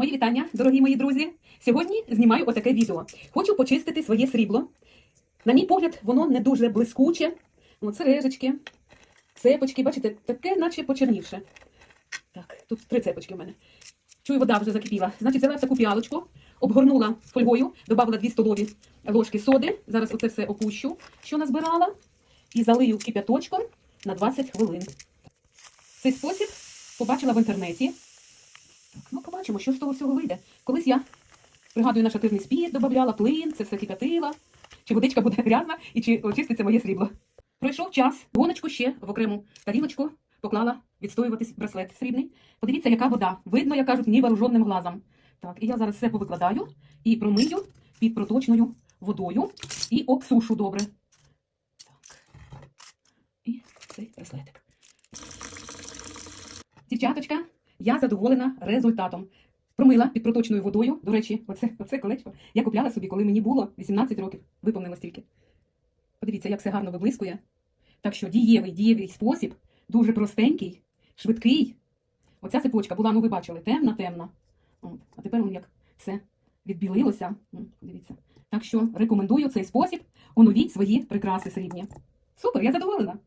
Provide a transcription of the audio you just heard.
Мої вітання, дорогі мої друзі. Сьогодні знімаю отаке відео. Хочу почистити своє срібло. На мій погляд, воно не дуже блискуче. От сережечки, цепочки, бачите, таке, наче почернівше. Так, тут три цепочки в мене. Чую, вода вже закипіла. Значить, взяла таку піалочку, обгорнула фольгою, додала 2 столові ложки соди. Зараз оце все опущу, що назбирала, і залию кип'яточком на 20 хвилин. Цей спосіб побачила в інтернеті. Ну побачимо, що з того всього вийде. Колись я пригадую наш атирний спірт, додавала плин, це все кип'ятила. Чи водичка буде грязна і чи очиститься моє срібло. Пройшов час, гоночку ще в окрему тарілочку поклала відстоюватись браслет срібний. Подивіться, яка вода. Видно, як кажуть, невооруженним глазом. Так, і я зараз все повикладаю і промию під проточною водою і обсушу добре. Так. І цей браслетик. Дівчаточка, я задоволена результатом. Промила під проточною водою. До речі, оце, оце колечко я купляла собі, коли мені було 18 років. Виповнилось тільки. Подивіться, як все гарно виблискує. Так що дієвий, дієвий спосіб, дуже простенький, швидкий. Оця цепочка була, ну ви бачили, темна, темна. А тепер он як все відбілилося. М, Дивіться. Так що рекомендую цей спосіб. Оновіть свої прикраси срібні. Супер, я задоволена.